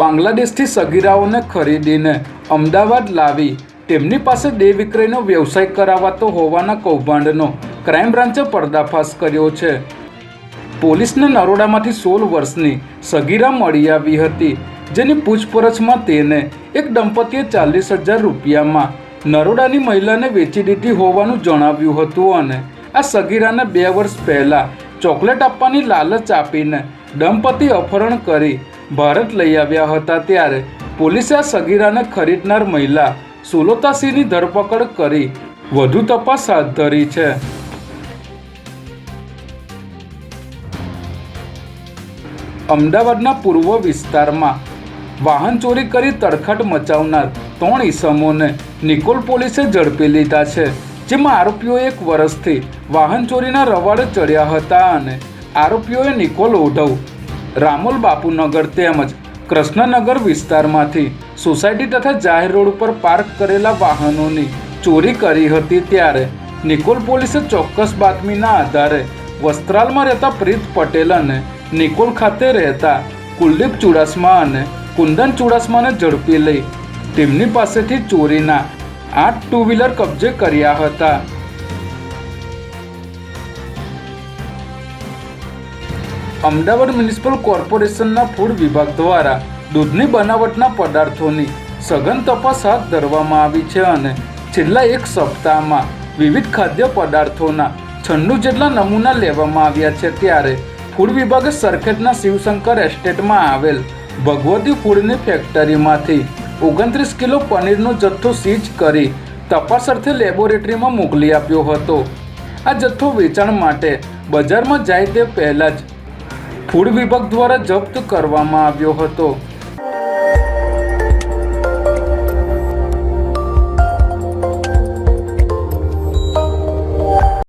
બાંગ્લાદેશથી સગીરાઓને ખરીદીને અમદાવાદ લાવી તેમની પાસે દેહ વિક્રયનો વ્યવસાય કરાવાતો હોવાના કૌભાંડનો ક્રાઇમ બ્રાન્ચે પર્દાફાશ કર્યો છે. પોલીસને નરોડામાંથી સોળ વર્ષની સગીરા મળી આવી હતી, જેની પૂછપરછમાં તેને એક દંપતીએ ચાલીસ હજાર રૂપિયામાં નરોડાની મહિલાને વેચી દીધી હોવાનું જણાવ્યું હતું અને આ સગીરાને બે વર્ષ પહેલાં ચોકલેટ આપવાની લાલચ આપીને દંપતી અપહરણ કરી ભારત લઈ આવ્યા હતા ત્યારે પોલીસે આ સગીરાને ખરીદનાર મહિલા સુલોતાસિંહની ધરપકડ કરી વધુ તપાસ હાથ ધરી છે. અમદાવાદના પૂર્વ વિસ્તારમાં વાહન ચોરી કરી તડખટ મચાવનાર ત્રણ ઈસમોને નિકોલ પોલીસે ઝડપી લીધા છે, જેમાં આરોપીઓ એક વર્ષથી વાહન ચોરીના રવાડે ચડ્યા હતા અને આરોપીઓએ નિકોલ ઓઢવ રામોલ બાપુનગર તેમજ કૃષ્ણનગર વિસ્તારમાંથી સોસાયટી તથા જાહેર રોડ ઉપર પાર્ક કરેલા વાહનોની ચોરી કરી હતી ત્યારે નિકોલ પોલીસે ચોક્કસ બાતમીના આધારે વસ્ત્રાલમાં રહેતા પ્રીત પટેલ અને નિકોલ ખાતે રહેતા કુલદીપ ચુડાસમા અને કુંદન ચુડાસમાને ઝડપી લઈ તેમની પાસેથી ચોરીના આઠ ટુ વ્હીલર કબજે કર્યા હતા. અમદાવાદ મ્યુનિસિપલ કોર્પોરેશનના ફૂડ વિભાગ દ્વારા દૂધની બનાવટના પદાર્થોની સઘન તપાસ હાથ ધરવામાં આવી છે અને છેલ્લા એક સપ્તાહમાં વિવિધ ખાદ્ય પદાર્થોના છન્નું જેટલા નમૂના લેવામાં આવ્યા છે ત્યારે ફૂડ વિભાગે સરખેજના શિવશંકર એસ્ટેટમાં આવેલ ભગવતી ફૂડની ફેક્ટરીમાંથી ઓગણત્રીસ કિલો પનીરનો જથ્થો સીઝ કરી તપાસ અર્થે લેબોરેટરીમાં મોકલી આપ્યો હતો. આ જથ્થો વેચાણ માટે બજારમાં જાય તે પહેલાં જ ફૂડ વિભાગ દ્વારા જપ્ત કરવામાં આવ્યો હતો.